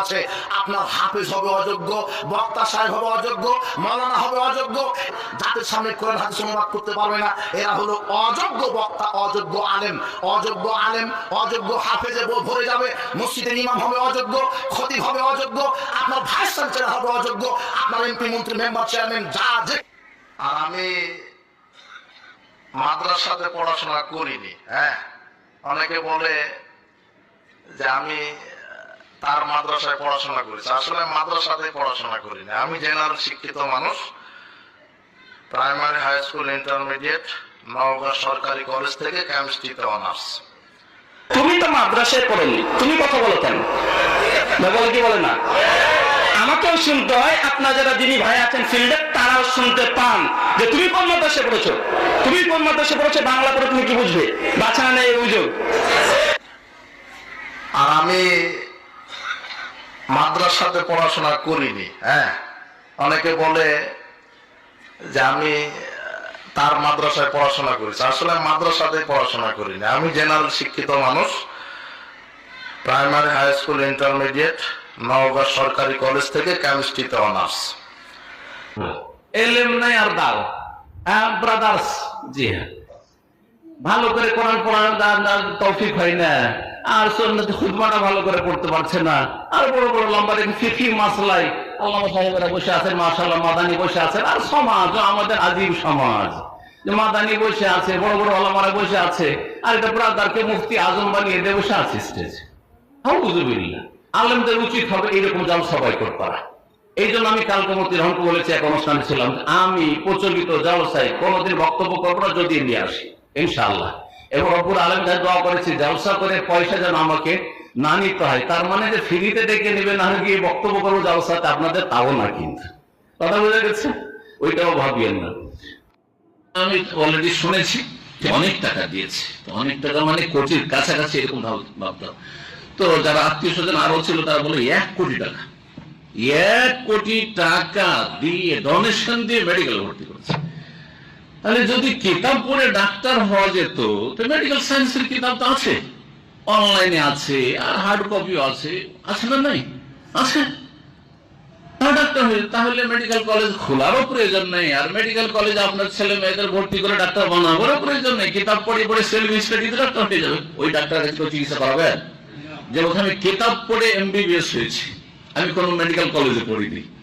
আছে আপনার হাফেজ হবে অযোগ্য, বক্তা সাহেব হবে অযোগ্য মাওলানা হবে অযোগ্য। যাদের সামনে কোরআন, হাদিস অনুবাদ করতে পারবে না, এরা হলো অযোগ্য বক্তা, অযোগ্য আলেম। অযোগ্য আলেম, অযোগ্য হাফেজে ভরে যাবে। মসজিদের ইমাম হবে অযোগ্য, খতিব হবে অযোগ্য। আপনার ভাইস চ্যান্সেলর হবে অযোগ্য। আপনার এমপি মন্ত্রী মেম্বার চেয়ারম্যান যা যে আর আমি মাদ্রাসাতে পড়াশোনা করিনি হ্যাঁ? অনেকে বলে যে আমি তার মাদ্রাসায় পড়াশোনা করেছি। আসলে মাদ্রাসাতে পড়াশোনা করিনি। আমি জেনারেল শিক্ষিত মানুষ। Primary high school intermediate, Naogaon সরকারি কলেজ থেকে কেমিস্ট্রিতে অনার্স। তুমি তো মাদ্রাসায় পড়েনি। তুমি কথা বলো কেন? কি বলে না। আমাকেও শুনতে হয় আপনার যারা যিনি ভাই আছেন ফিল্ডে, তারাও শুনতে পান। যে তুমি কোন মাদ্রাসায় পড়েছো? তুমি কোন মাদ্রাসায় পড়েছো? বাংলা পড়ে তুমি কি বুঝবে? বাছা নেই বুঝো আর আমি মাদ্রাসাতে পড়াশোনা করিনি হ্যাঁ? অনেকে বলে যে আমি তার মাদ্রাসায় পড়াশোনা করেছি। আসলে মাদ্রাসাতে পড়াশোনা করিনি। আমি জেনারেল শিক্ষিত মানুষ primary high school intermediate Naogaon সরকারি কলেজ থেকে কেমিস্ট্রিতে অনার্স এলেম নাই আর দাও। হ্যাঁ ব্রাদার্স জি হ্যাঁ। ভালো করে কোরআন কোরআন তৌফিক হয় না। আর সন্ন্যত খুদমাটা ভালো করে পড়তে পারছে না। আর বড় বড় লম্বা দেখি ফিকি মাসলাই। আল্লামা সাহেবেরা বসে আছেন, মাশাআল্লাহ, মাদানি বসে আছেন। আর সমাজ আমাদের আজীব সমাজ। যে মাদানি বসে আছে, বড় বড় আলামারা বসে আছে। আর এটা ব্রাদারকে মুফতি আজম বানিয়ে দিয়ে বসে আছে স্টেজে হাউজুবিল্লাহ। আলেমদের উচিত হবে এইরকম জাল সবাই করতে পারা। এই জন্য আমি কালকে মতি রহনকে বলেছি, এক অনুষ্ঠানে ছিলাম। আমি প্রচলিত জালসায় কোনোদিন বক্তব্য করব না, যদি নিয়ে আসি, ইনশাআল্লাহ। এবং অপুর আলম যা দোয়া করেছি, জালসা করে পয়সা যেন আমাকে না নিতে হয়। তার মানে যে ফ্রিতে ডেকে নেবে না গিয়ে বক্তব্য করব জালসাতে আপনাদের, তাও না কিন্তু। কথা বোঝা গেছে? ওইটাও ভাবিয়েন না। আমি অলরেডি শুনেছি, অনেক টাকা দিয়েছে। অনেক টাকা মানে কোটির কাছাকাছি এরকম ভাব- ভাবতাম তো যারা আত্মীয় স্বজন আরও ছিল, তারা বলে, এক কোটি টাকা। এক কোটি টাকা দিয়ে ডোনেশন দিয়ে মেডিকেল ভর্তি করেছে। তাহলে যদি কিতাব পড়ে ডাক্তার হওয়া যেত, তো মেডিকেল সায়েন্সের কিতাব তো আছে। অনলাইনে আছে, আর হার্ড কপিও আছে। আছে না নাই? আছে। ডাক্তার হয়ে, তাহলে মেডিকেল কলেজ খোলারও প্রয়োজন নেই। আর মেডিকেল কলেজ আপনার ছেলে মেয়েদের ভর্তি করে ডাক্তার বানাবোরও প্রয়োজন নেই। কিতাব পড়ে পড়ে সেলফ স্টাডিতে ডাক্তার হয়ে যাবে। ওই ডাক্তার চিকিৎসা করাবেন। যে ওখানে কেতাব পড়ে এমবিবিএস হয়েছে। আমি কোনো মেডিকেল কলেজে পড়িনি।